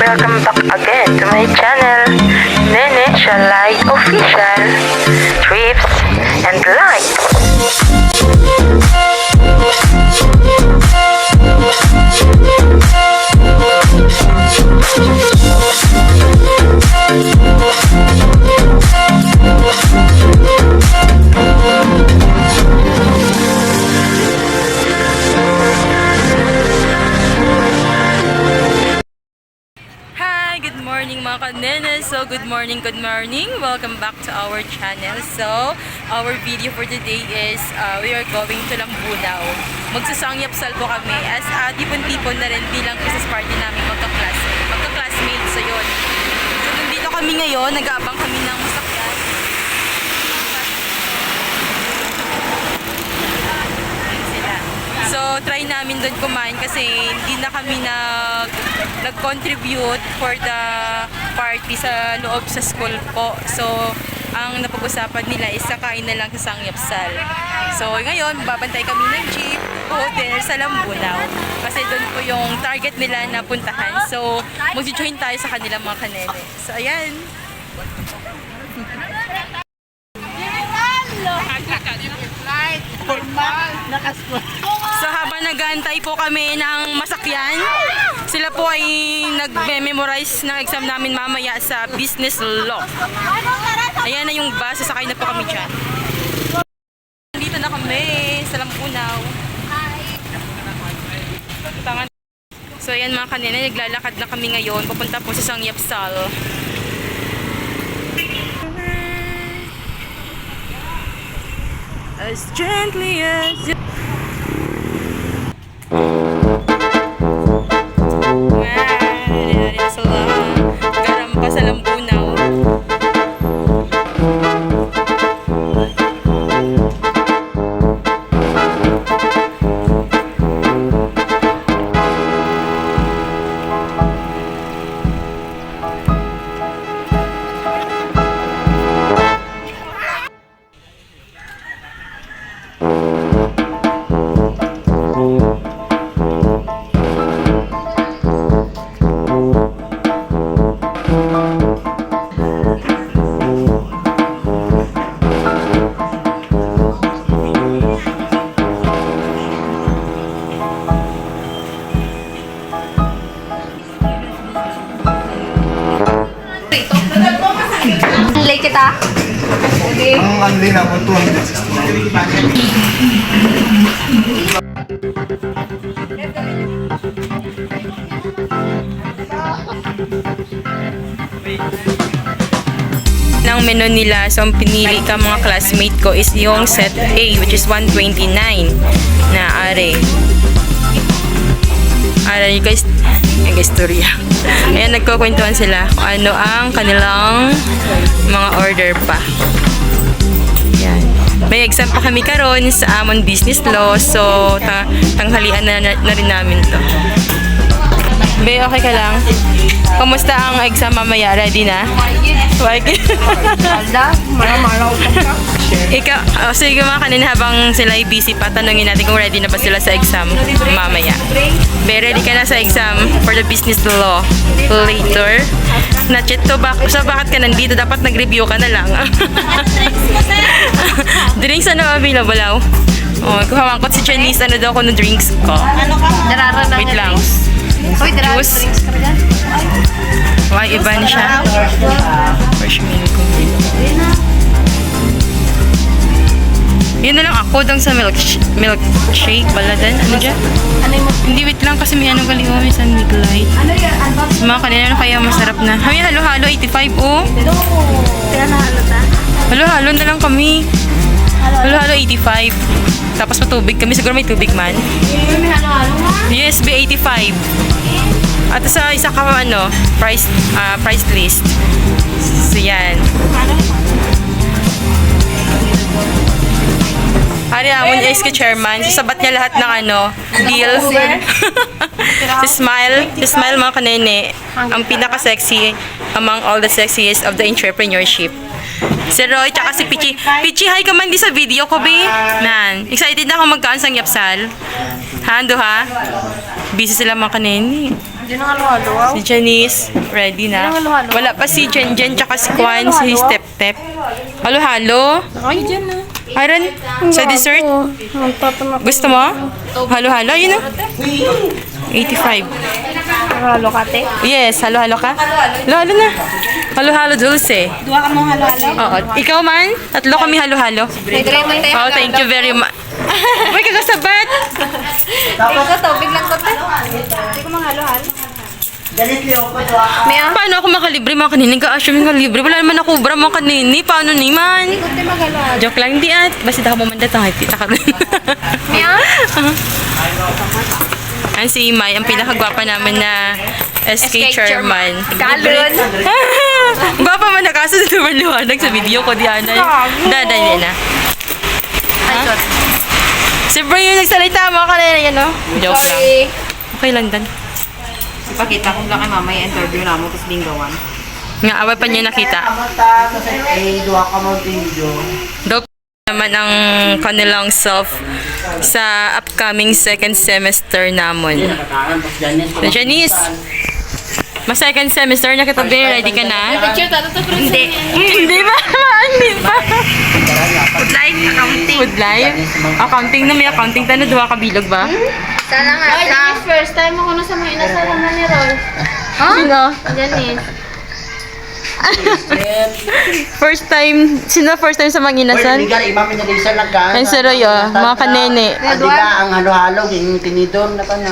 Welcome back again to my channel, Nene Shalay Official Trips and Lights. So, good morning, good morning! Welcome back to our channel. So, our video for today is uh, we are going to Lambunao. Magsasangyapsal po kami as uh, tipon-tipon na rin bilang Christmas party namin magka-class, magka-classmates. So, yun. So, nandito kami ngayon. Nag-aabang kami ng masakyan. So, try namin doon kumain kasi hindi na kami nag, nag-contribute for the party sa loob sa school po. So, ang napag-usapan nila is kakain na lang sa Sangyapsal. So, ngayon, babantay kami ng jeep hotel sa Lambunao. Kasi doon po yung target nila na puntahan. So, mag-join tayo sa kanilang mga kanene. So, ayan. Habang nag-aantay po kami ng masakyan, sila po ay nag-memorize ng exam namin mamaya sa business law. Ayan na yung bus, sasakay na po kami dyan. Dito na kami sa Lampunaw. Tangan. So ayan mga kanina, naglalakad na kami ngayon. Papunta po sa Sangyapsal. As gently as you Uh... Late kita. Ang ano din ako, 269. ng menu nila. So, ang pinili ka mga classmate ko is yung set A, which is 129 na are. Are you guys, yung istorya. Ayan, nagkukwentuhan sila kung ano ang kanilang mga order pa. Yan. May exam pa kami karon sa Amon Business Law. So, ta- tanghalian na, na, na rin namin to. Be, okay ka lang? Kumusta ang exam mamaya? Ready na? Wag. Alda, maramaraw ka. Ikaw, oh, sige mga kanina habang sila ay busy pa, tanungin natin kung ready na ba sila sa exam mamaya. Be, ready ka na sa exam for the business law later? Nachit to, bak so bakit ka nandito? Dapat nag-review ka na lang. drinks ano available daw? Oh, kumamangkot si Janice, ano daw ko ng drinks ko. Darara na. Wait lang. Uy, Juice. Why, iba na siya. Marshmallow ko. Yun na lang ako dang sa milk milkshake baladan. Ano dyan? Ano Hindi, wait lang kasi may anong kaliwa may San light. Ano? Ano? Sa mga kanina ano kaya masarap na. Kami halo-halo 85 oh. Halo-halo na lang kami. Halo-halo 85. Tapos matubig kami. Siguro may tubig man. May halo-halo nga. USB 85. At sa isa ka ano, price ah, price list. So yan. Ari Amon is ka chairman. Sasabat niya lahat ng ano, deal. si Smile, si Smile mga kanene, ang pinaka-sexy among all the sexiest of the entrepreneurship. Si Roy, tsaka si Pichi. Pichi, hi ka man di sa video ko, be. Nan, excited na ako magkaan sang yapsal. Hando ha? Busy sila mga kanene. Di na halo-halo. Si Janice, ready na. Wala pa si Jen Jen tsaka si Kwan, si Step Step. Halo-halo? Ay, dyan na. Iron, sa dessert? Gusto mo? Halo-halo, yun na. 85. Halo ka, te. Yes, halo-halo ka? Halo-halo na. Halo-halo dulce. Dua ka mong halo-halo. Oo. Ikaw man? Tatlo kami halo-halo. Oh, thank you very much. Uy, kagasabat! Ikaw ka, tubig lang ko, te. Hindi ko mang halo-halo. May ah. Paano ako makalibre mga kanini? Ka-assume yung kalibre. Wala naman ako ubra mga kanini. Paano ni man? Kunti mag-halo-halo. Joke lang di at. Basta ako mamanda tayo. Kita ka rin. May ah. Ang si Imay, ang pinakagwapa namin na SK, chairman. Kalon. Gwapa man na kaso sa liwanag sa video ko, Diana. Dada, hindi na. Ha? Si yung nagsalita mga kanina yan, no? Joke lang. Sorry. Okay lang dan. Ipakita ko lang kay mama yung interview na mo, tapos linggawan. Nga, away pa niya nakita. Eh, duwa ka mo video. Daw naman ang kanilang self sa upcoming second semester namon. Janice, mas second semester na katabi, ready ka na? Picture, tato to, Hindi. Hindi ba? Hindi ba? Food line, accounting. Food life? Accounting na may accounting tayo na duha ka bilog ba? Sana nga. Ay, first time ako na sa mga inasalaman ni Roy. Sino? Janice. First time, sino first time sa mga inasan? Legal, iba minalisa lang ka. Ay, sir, Roy, oh, mga kanene. Adi ka ang halo-halo, yung tinidor na pa na.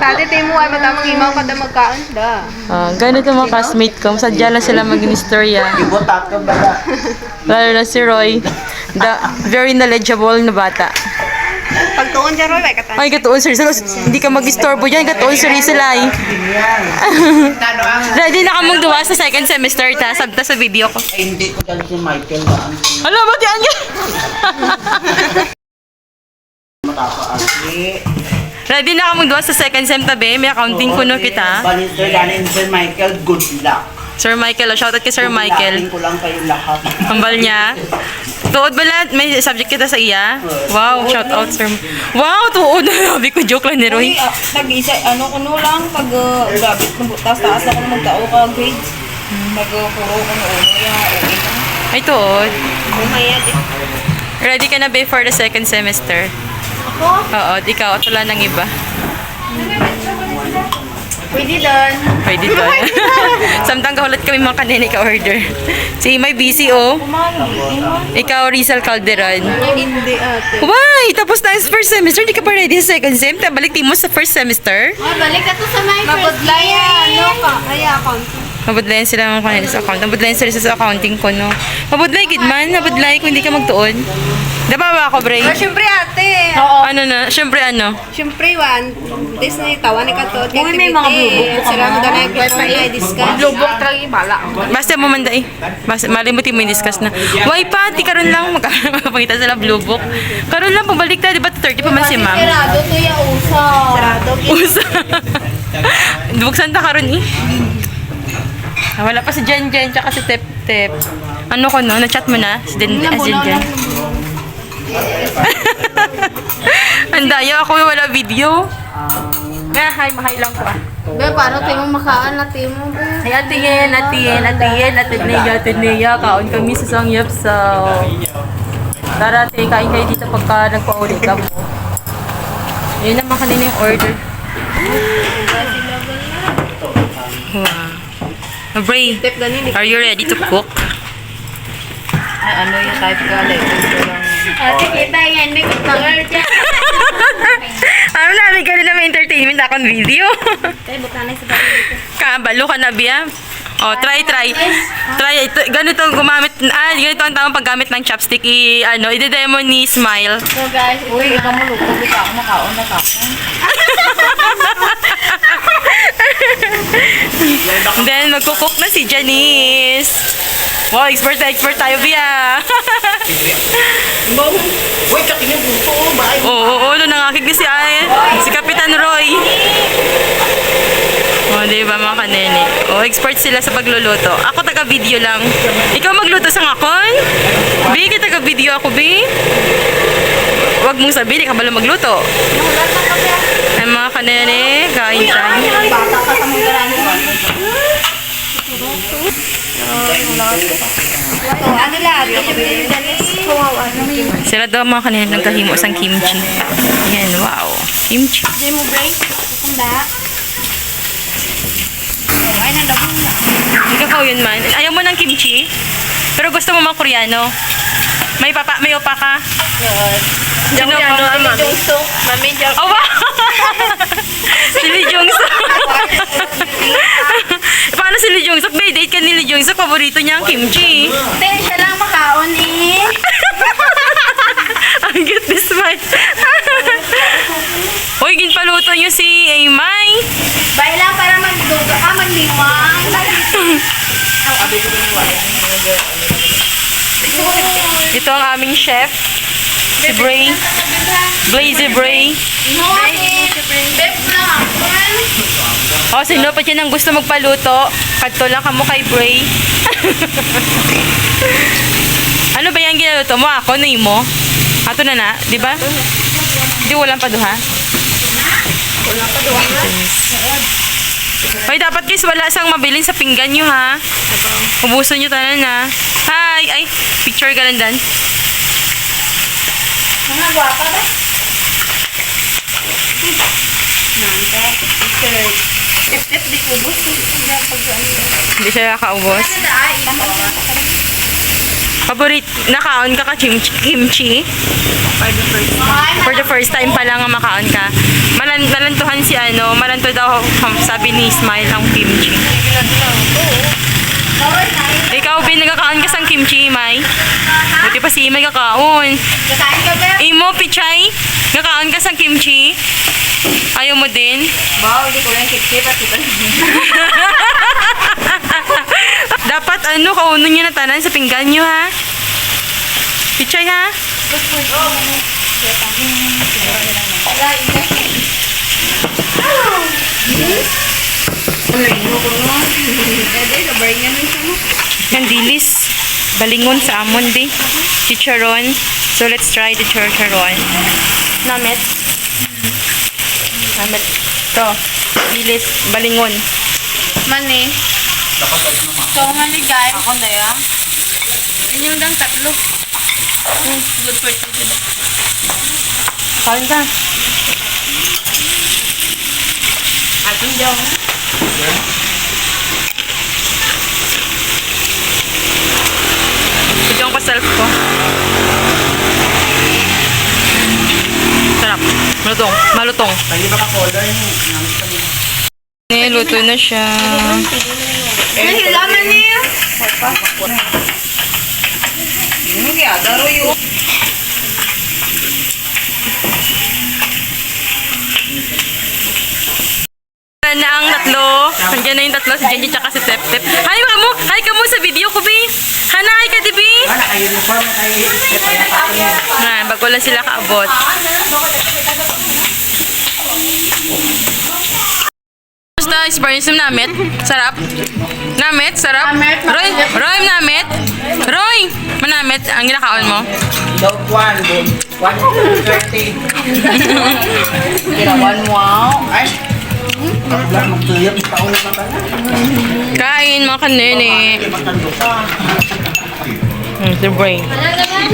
Tati, tayo mo ay matamang imaw kada magkaan. Da. Oh, ganito mga classmate ko. Sadya lang sila maging istorya. Ibotak ka ba? Lalo na si Roy. The very knowledgeable na bata. Pagtuon dyan, Roy, ay katan. Ay, katuon sir. Sir, Hindi ka mag-istorbo dyan. Katuon sir sila eh. Ready na kamong duwa sa second semester ta. Sabta sa video ko. Eh, hindi ko dahil si Michael ba ang Alam mo, diyan yan. Ready na kamong duwa sa second sem tabi. May accounting kuno kita. Balit sir, ganin sir Michael, good luck. Sir Michael, oh, shoutout kay Sir Michael. Lacking ko lang kayo lahat. Kambal niya. Tuod ba lahat? May subject kita sa iya? Wow, shout out sir. Wow, tuod. Sabi ko, joke lang ni Roy. Nag-isa, ano ko no lang, pag uh, gabit ng butas, taas na magtao ka grades. Pag uh, ko no, ano, ya, okay ka. Ay, tuod. Bumaya din. Ready ka na ba for the second semester? Ako? Oo, ikaw at wala nang iba. Pwede doon. Pwede doon. Samtang kahulat kami mga kanina ka order. Si may busy oh. Ikaw Rizal Calderon. Hindi, ate. Why? Tapos na ang first semester, hindi ka pa ready sa second sem. Balik mo sa first semester. Oh, balik ka to sa my first Mabudlaya, ano ka? Kaya accounting. Mabudlayan sila mga kanina sa account. Mabudlayan sila sa accounting ko, no? Mabudlay, gid man. Mabudlay kung hindi ka magtuon. Diba ba ako, Bray? Oh, syempre ate. Ano na? Siyempre ano? Syempre, one. Disney, tawa ni Kato. Kung may mga blubok po Sila mo doon ay before na discuss. Lubok talaga yung bala. Basta mo manda eh. Basta malimutin mo yung discuss na. Why pa? Di karon lang magpapakita sila blue book. Karon lang pabalik tayo, di ba 30 pa man si ma'am? Sarado to yung uso. Sarado. Usa. Buksan ta karon eh. Ah, Wala pa si Jen Jen tsaka si Tep Tep. Ano ko no? Na-chat mo na? Ah, si Jen Jen. Ang daya ako wala video. Nga, hi, mahay lang ko ah. Be, paano tayo mo makaan na tayo mo? Ay, atiyen, atiyen, atiyen, atineya, atineya, kaon kami sa Sangyap sa... Tara, ate, kain kayo dito pagka nagpa-uli ka mo. Yun naman kanina yung order. Wow. Bray, are you ready to cook? Ay, ano yung type ka, like, ito lang. Ate, kita yan. May kutangar dyan. ano namin ka rin naman entertainment akong video. Tayo, butanay sa bago dito. Kabalo ka na, Bia. Oh, try, try. Try, ito, ganito gumamit, ah, ganito ang tamang paggamit ng chopstick. I, ano, i-demo ni Smile. So, guys, Uy, ikaw mo ka ako makaon na ka. Then, magkukook na si Janice. Wow, expert na expert tayo, Bia. Uy, katingin buto? Oo, oo, oo, nangakig si, ay, si Kapitan Roy. O, oh, di ba mga kanene? O, expert sila sa pagluluto. Ako taga-video lang. Ikaw magluto sa ngakon? Bi, ka taga-video ako, Bi. Huwag mong sabihin, ikaw bala magluto. Ay, Ayan mga kanene, kain tayo. Sa Sila daw mga kanene nagkahimo sang kimchi. Ayan, wow. Kimchi. Hindi mo break? Nandang na. Ikaw yun man. Ayaw mo ng kimchi? Pero gusto mo mga Koreano? May papa, may opa ka? Sino Ano, pa? mami? Mami, Jungso. Oh, wow! si Lee Jung-suk. Paano si Lee Jung-suk? May date ka ni Lee Jung-suk. Paborito niya ang kimchi. Hindi, siya lang makaon eh. Ang cute ni Smile. Uy, ginpaluto niyo si Aymay. Baila para magduga ka, magliwang. Ito ang aming chef. Si Bray. Blazy Bray. No, eh. Beb lang. O, sino pa dyan ang gusto magpaluto? Kadto lang kamo kay Bray. ano ba yung ginaluto mo? Ako, na mo? Ato na na, di ba? Di walang pa duha? Walang pa duha. Hoy, dapat guys, wala sang mabilin sa pinggan nyo, ha? Ubusan nyo tanan, ha? Hi! Ay, picture ka lang dan. Mga guwapa ba? Hindi siya nakaubos. Paborit, nakaon ka ka kimchi? kimchi? For the first time pa lang makaon ka. Malan, nalantuhan si ano, malanto daw um, sabi ni Smile ang kimchi. Ikaw, Bin, nagkakaon ka sang kimchi, May? Buti pa si Imay kakaon. Ba? Imo, Pichay, nagkakaon ka sang kimchi? Ayaw mo din? Wow, hindi ko lang kip-kip at ito. Dapat ano, kauno nyo na tanan sa pinggan nyo, ha? Pichay, ha? Pwede, sabay nga nito mo. Candilis. Balingon sa amon di. Chicharon. So let's try the chicharon. Namit. Namit. To. Dilis. Balingon. Mani. So, maligay. Ako na yan. Inyong dang tatlo. Good for two. Kain ka. Ating daw. Ito yung pa-self ko. Sarap. Malutong. Malutong. Pwede ba ka-color yung Eh, na siya. Nahilaman niya. Ano kaya? Daro yung... na Nandiyan na yung tatlo, si Jenji tsaka si Tep Tep. Hi ka mo! Hi ka mo sa video ko, Bi! Hana, hi ka, Dibi! Tayo. Eh, kaya tayo. Ah, bago lang sila kaabot. Basta experience ng namit. Sarap. Namit, sarap. Roy, Roy, namit. Roy, manamit. Ang ginakaon mo. Dog one, boom. One, thirty. Ginawan wow. Ay! Kain, mga kanene. The brain.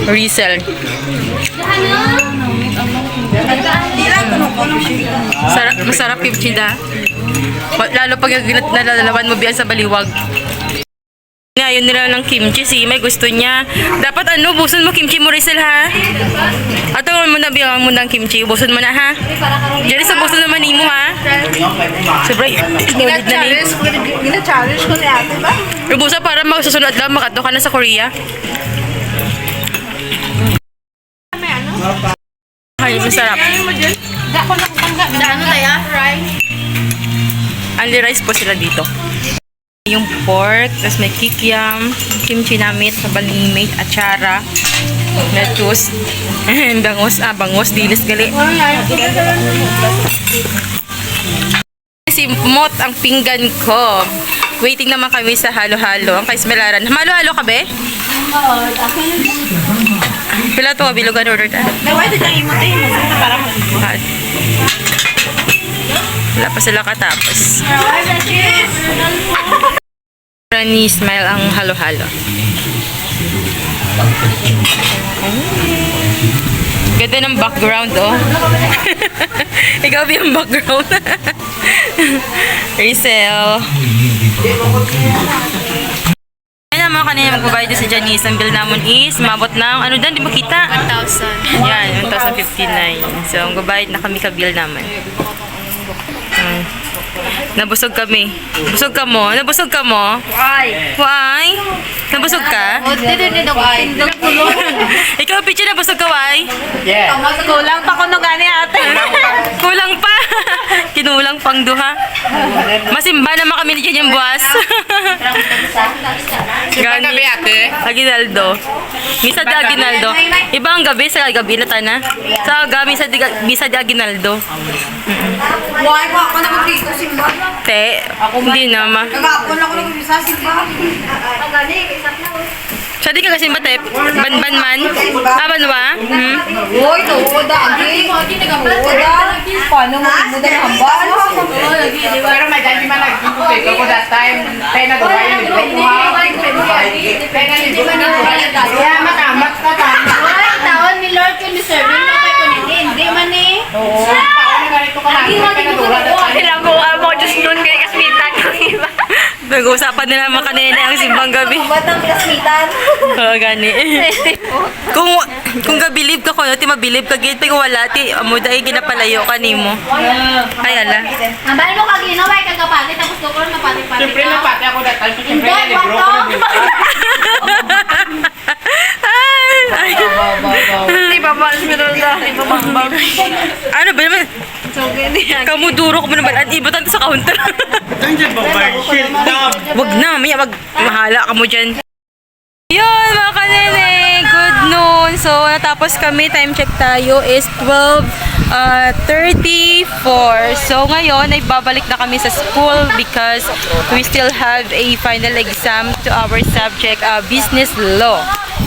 Resell. Sarap, masarap kimchi da. Lalo pag ginat nalalawan mo biyan sa baliwag. Ngayon nila ng kimchi, si may gusto niya. Dapat ano, buson mo kimchi mo Rizal ha? Ato mo na bilang mo ng kimchi, buson mo na ha? Jerry, sa buson naman mo ha? Sobra, inulit na ni. Gina-challenge ko ni ate ba? Rubusa para magsusunod lang, makato ka na sa Korea. Ay, masarap. Dako na kutangga. Ano na yan? Right? Only rice po sila dito. Yung pork, tapos may kikiam, kimchi namit, mabalimit, atsara, lettuce, bangus, ah, bangus, dilis gali. Si Mot ang pinggan ko. Waiting naman kami sa halo-halo. Ang kaismelaran. Halo-halo ka be? Pila to, bilugan order ta. Naway, di tayo mo tayo. Para Ah. Wala pa sila katapos. Ni smile ang halo-halo. Ganda ng background, oh. Ikaw ba yung background? Rachel. Ayan mga kanina magbabayad sa Janice. Ang bill namin is mabot ng, ano dan, di ba kita? 1,000. Yan, 1,059. So, ang babayad na kami ka-bill naman. Hmm. Nabusog kami. Busog ka mo? Nabusog ka mo? Ay. Why? Nabusog ka? Ikaw, Pichi, nabusog ka, why? Yeah. Kulang pa ko no gani ate. Kulang pa. Kinulang pang duha. Masimba naman kami ni Jan yung buwas. Gani. gabi ate? Aguinaldo. Misa de Aguinaldo. Iba ang gabi sa gabi na tana. Sa gabi sa di, misa de Aguinaldo. Why ko ako na simba. Te, hindi naman. Kagapon ako nang bisa simba. Siya di ka kasi ba, te? Ban-ban man? Ah, banwa? Hmm? Hoy, to oda agi. Oda. Paano mo muda na hambal? Pero may dami man nagkikutik ako that time. Tayo na gawa yun. Tayo na nito na Kaya makamat ka ta. Ay, taon ni Lord na kay kunini. Hindi man eh. Oo. Na ganito ka lang. Na. Pinagawa mo, Diyos nun, kaya kasmitan ko iba. Nag-uusapan nila mga kanina ang simbang gabi. Batang kasmitan. Oo, gani. kung kung gabilib ka ko, ti mabilib ka gid pero wala ti amo dai ginapalayo kanimo. Ay ala. Ang bali mo kagino, may kagapati, tapos dokor mapati-pati Siyempre ka. napati ako that time. Siyempre Hindi, na libro ko kwarto. ng libro. Ay. Di ba ba Ano ba naman? Kamu duro ko ba naman at ibutan sa counter. Wag na, maya mag mahala ka mo dyan. Yun mga kanene, good noon. So natapos kami, time check tayo is 12 uh, 34. So ngayon ay babalik na kami sa school because we still have a final exam to our subject, uh, business law.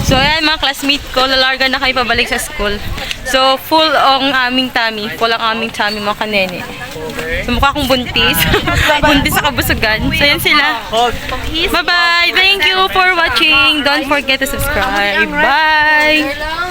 So ayan mga classmate ko, lalarga na kami pabalik sa school. So full ang aming tummy, full ang aming tummy mga kanene. So mukha akong buntis. buntis sa kabusugan. So yan sila. Bye-bye. Thank you for watching. Don't forget to subscribe. Bye.